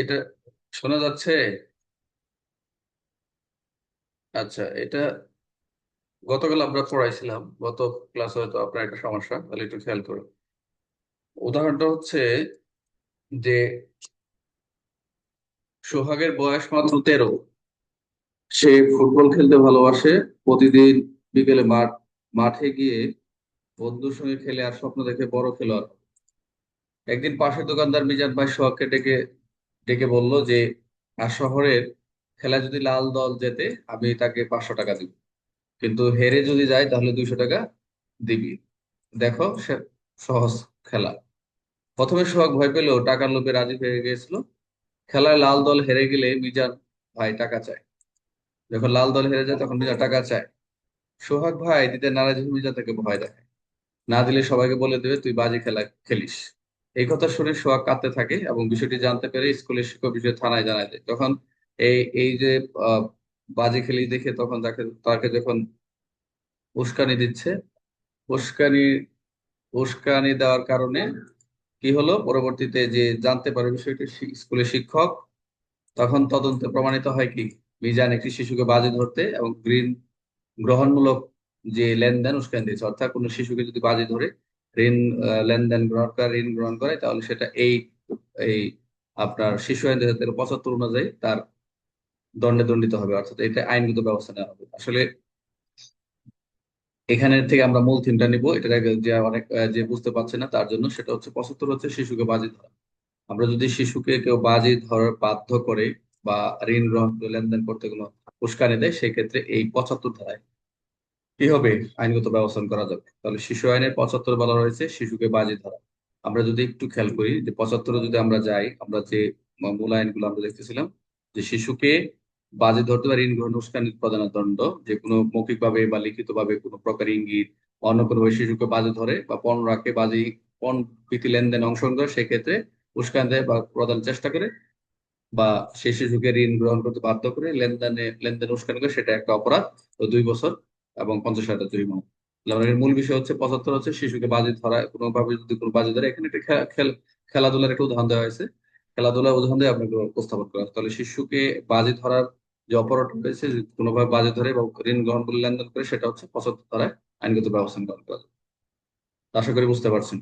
এটা শোনা যাচ্ছে? আচ্ছা এটা গতকাল আমরা পড়াইছিলাম, গত ক্লাসে হয়তো আপনার একটা সমস্যা, তাহলে একটু খেয়াল করুন উদাহরণটা হচ্ছে যে সোহাগের বয়স মাত্র তেরো। সে ফুটবল খেলতে ভালোবাসে, প্রতিদিন বিকেলে মাঠ, মাঠে গিয়ে বন্ধুর সঙ্গে খেলে আর স্বপ্ন দেখে বড় খেলোয়াড়। একদিন পাশের দোকানদার মিজান ভাই সোহাগকে ডেকে ডেকে বলল যে আর শহরের খেলা যদি লাল দল জেতে, আমি তাকে পাঁচশো টাকা দিব। কিন্তু হেরে যদি যায়, তাহলে দুইশো টাকা দিবি। দেখো, সে সহজ খেলা। প্রথমে সোহাগ ভয় পেলেও টাকার লোভে রাজি হয়ে গিয়েছিল। খেলায় লাল দল হেরে গেলে মিজান ভাই টাকা চায়। যখন লাল দল হেরে যায়, তখন মিজান টাকা চায়। সোহাগ ভাই দিতে নারাজ মিজান তাকে ভয় দেখায়। না দিলে সবাইকে বলে দেবে, তুই বাজি খেলা, খেলিস। এই কথা শুনে সোহাগ কাঁদতে থাকে এবং বিষয়টি জানতে পেরে স্কুলের শিক্ষক বিষয়ে থানায় জানায় দেয়। তখন এই এই যে বাজি খেলি দেখে তখন তাকে তাকে যখন উস্কানি দিচ্ছে, উস্কানি উস্কানি দেওয়ার কারণে কি হলো? পরবর্তীতে যে জানতে পারে বিষয়টি স্কুলের শিক্ষক, তখন তদন্তে প্রমাণিত হয় কি, মিজান একটি শিশুকে বাজি ধরতে এবং ঋণ গ্রহণমূলক যে লেনদেন উস্কানি দিয়েছে, অর্থাৎ কোনো শিশুকে যদি বাজি ধরে ঋণ লেনদেন গ্রহণ করে, ঋণ গ্রহণ করে, তাহলে সেটা এই এই আপনার শিশু আইন দুই হাজার পঁচাত্তর অনুযায়ী তার দণ্ডে দণ্ডিত হবে, অর্থাৎ এটা আইনগত ব্যবস্থা নেওয়া হবে। আসলে এখানে থেকে আমরা মূল থিমটা নিব এটা যে অনেক যে বুঝতে পারছে না তার জন্য, সেটা হচ্ছে পঁচাত্তর হচ্ছে শিশুকে বাজি ধরা। আমরা যদি শিশুকে কেউ বাজি ধরার বাধ্য করে বা ঋণ গ্রহণ লেনদেন করতে কোনো উস্কানি দেয়, সেক্ষেত্রে এই পঁচাত্তর ধারায় কি হবে? আইনগত ব্যবস্থা করা যাবে। তাহলে শিশু আইনের পঁচাত্তর বলা রয়েছে, শিশুকে বাজি ধরা। আমরা যদি একটু খেয়াল করি যে পঁচাত্তরে যদি আমরা যাই, আমরা যে মূল আইনগুলো আমরা দেখতেছিলাম, যে শিশুকে বাজি ধরতে ঋণ গ্রহণ উস্কানি প্রদানের দণ্ড যে কোনো মৌখিকভাবে বা লিখিতভাবে কোনো প্রকার ইঙ্গিত, অন্য কোনো ভাবে শিশুকে বাজি ধরে বা পণ রাখে বাজি পণ প্রীতি লেনদেন অংশগ্রহণ করে, সেক্ষেত্রে উস্কানি দেয় বা প্রদান চেষ্টা করে বা সেই শিশুকে ঋণ গ্রহণ করতে বাধ্য করে লেনদেনে, লেনদেন উস্কানি করে সেটা একটা অপরাধ। তো দুই বছর এবং পঞ্চাশ হাজার জরিমানা। এর মূল বিষয় হচ্ছে, পঁচাত্তর হচ্ছে, শিশুকে বাজি ধরা। কোনোভাবে যদি কোনো বাজি ধরে, এখানে একটা খেলাধুলার একটা উদাহরণ দেওয়া হয়েছে। খেলাধুলার উদাহরণ দিয়ে আপনাকে উপস্থাপন করা। তাহলে শিশুকে বাজি ধরার যে অপরাধ রয়েছে কোনোভাবে বাজি ধরে বা ঋণ গ্রহণ করে, লেনদেন করে, সেটা হচ্ছে পঁচাত্তর ধারায় আইনগত ব্যবস্থা গ্রহণ করা যায় আশা করি বুঝতে পারছেন।